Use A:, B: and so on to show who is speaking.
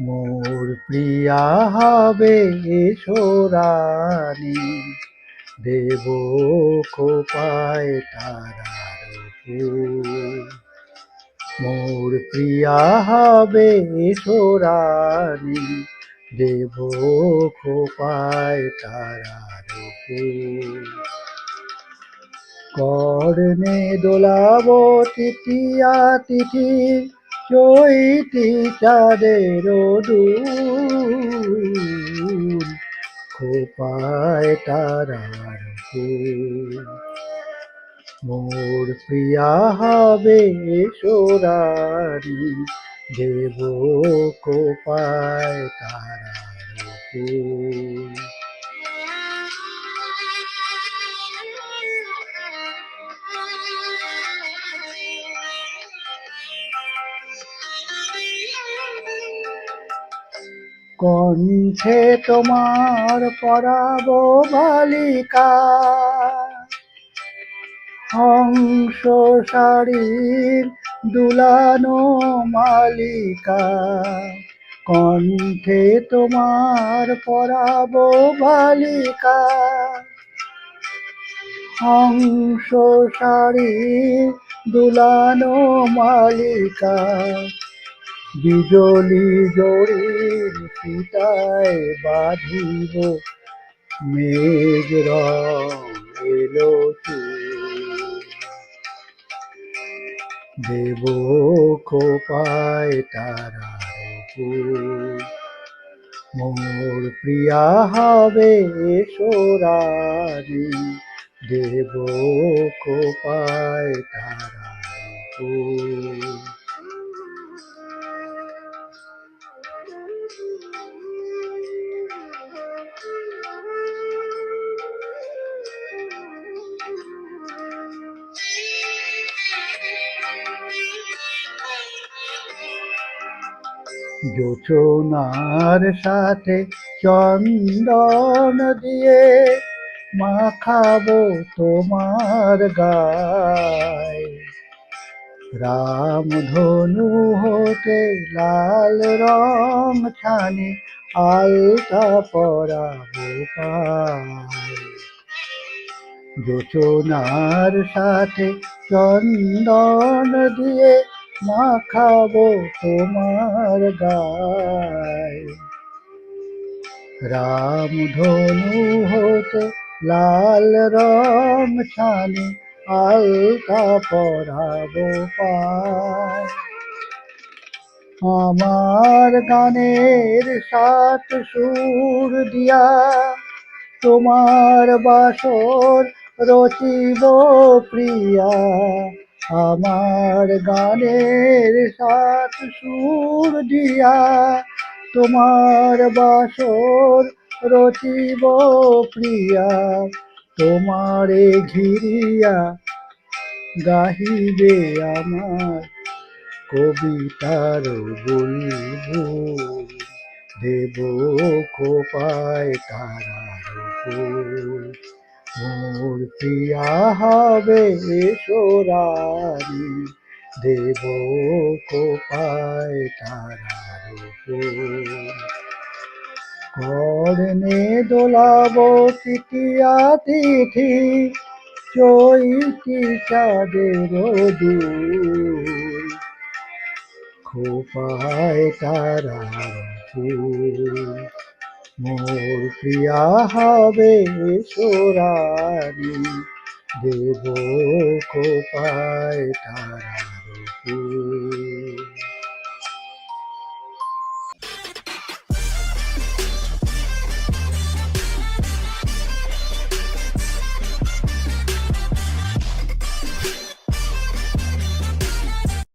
A: মোর প্রিয়া হবে সোরানি দেব খোপায় তারার মোর প্রিয়া হবে সোরানি দেব খোপায় তারার ফুল। কর্ণে দোলাব তৃতীয়া তিথি চৈতি চাঁদের দুল খোপায় তারার ফুল। মোর প্রিয়া হবে সোরারি দেব কোপায় তারার ফুল। কণ্ঠে তোমার পরাব বালিকা। হংস শাড়ির দুলানো মালিকা। কণ্ঠে তোমার পরাব বালিকা। হংস শাড়ির দুলানো মালিকা। বিজলি জড়ির সীতায় বাঁধিব, মেঘ এলো। দেব খোপায় তারার ফুল মোর প্রিয়া হবে সোরারি দেব খোপায় তারার যোচনার সাথে চন্দন দিয়ে মাখাবো তোমার গায়। রাম ধনু হতে লাল রং ছানি আলতা পরাবো পায়। সাথে চন্দন দিয়ে মাখাবো তোমার গায়। রাম ধনু হতে লাল রং ছানি, আলতা পরাবো পায় আমার গানের সাত সুর দিয়া তোমার বাসর রচিব প্রিয়া। আমার গানের সাত সুর দিয়া তোমার বাসর রচিব প্রিয়া, তোমারে ঘিরিয়া গাহিবে আমার কবিতার বুলবুল। দেব খোপায় তারার ফুল। মোর প্রিয়া হবে সোরারি, দেব খোপায় তারার কর্ণে দোলাব তৃতীয়া তিথি, চৈতি চাঁদের দুল খোপায় ফুল মোর প্রিয়া হবে সোরানি দেব কোপায় ফুল।